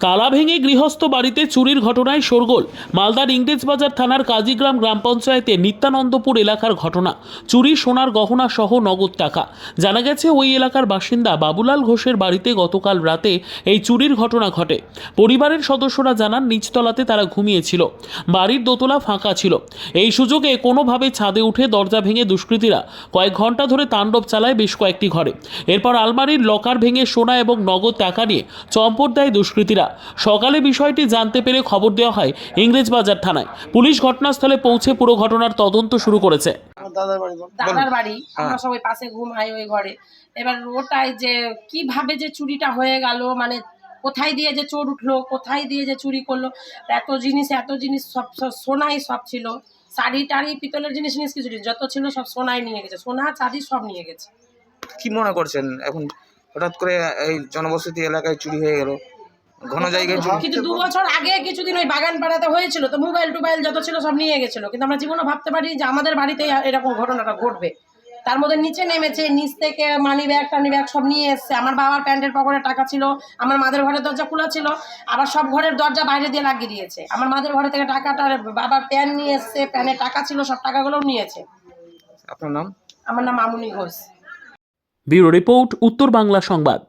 তালা ভেঙে গৃহস্থ বাড়িতে চুরির ঘটনায় শোরগোল। মালদার ইংরেজবাজার থানার কাজীগ্রাম গ্রাম পঞ্চায়েতে নিত্যানন্দপুর এলাকার ঘটনা। চুরি, সোনার গহনা সহ নগদ টাকা। জানা গেছে, ওই এলাকার বাসিন্দা বাবুলাল ঘোষের বাড়িতে গতকাল রাতে এই চুরির ঘটনা ঘটে। পরিবারের সদস্যরা জানান, নিচতলাতে তারা ঘুমিয়েছিল। বাড়ির দোতলা ফাঁকা ছিল। এই সুযোগে কোনোভাবে ছাদে উঠে দরজা ভেঙে দুষ্কৃতীরা কয়েক ঘণ্টা ধরে তাণ্ডব চালায় বেশ কয়েকটি ঘরে। এরপর আলমারির লকার ভেঙে সোনা এবং নগদ টাকা নিয়ে চম্পট দেয় দুষ্কৃতীরা। সকালে বিষয়টি জানতে পেরে খবর দেওয়া হয় ইংরেজবাজার থানায়। পুলিশ ঘটনাস্থলে পৌঁছে পুরো ঘটনার তদন্ত শুরু করেছে। দাদার বাড়ি দাদার বাড়ি। হ্যাঁ। আমরা সবাই পাশে ঘুমাই ওই ঘরে। এবার ওটাই যে কীভাবে যে চুরিটা হয়ে গেল মানে কোথায় দিয়ে যে চোর উঠল কোথায় দিয়ে যে চুরি করল এত জিনিস এত জিনিস সব সব সোনাই সব ছিল। শাড়ি টাড়ি পিতলের জিনিস জিনিস কিছু নেই। যত ছিল সব সোনাই নিয়ে গেছে। সোনা চাঁদি সব নিয়ে গেছে। কি মনে করছেন এখন? হঠাৎ করে এই জনবসতি এলাকায় চুরি হয়ে গেল। ঘন জায়গায় চুরি কিন্তু দু বছর আগে কিছুদিন ওই বাগান পাড়াতে হয়েছিল তো মোবাইল টোবাইল যত ছিল সব নিয়ে গেছিল। কিন্তু আমরা জীবনে ভাবতে পারি যে আমাদের বাড়িতে এরকম ঘটনাটা ঘটবে। তার মধ্যে নিচে নেমেছে নিচ থেকে মানি ব্যাগ টানি ব্যাগ সব নিয়ে এসছে। আমার বাবার প্যান্টের পকেটে টাকা ছিল আমার মাদের ঘরের দরজা খোলা ছিল আবার সব ঘরের দরজা বাইরে দিয়ে লাগিয়ে দিয়েছে। আমার মাদের ঘরে থেকে টাকাটা বাবার প্যান নিয়ে এসছে প্যানে টাকা ছিল সব টাকাগুলোও নিয়েছে। আপনার নাম? আমার নাম মামুনি ঘোষ। ব্যুরো রিপোর্ট উত্তর বাংলা সংবাদ।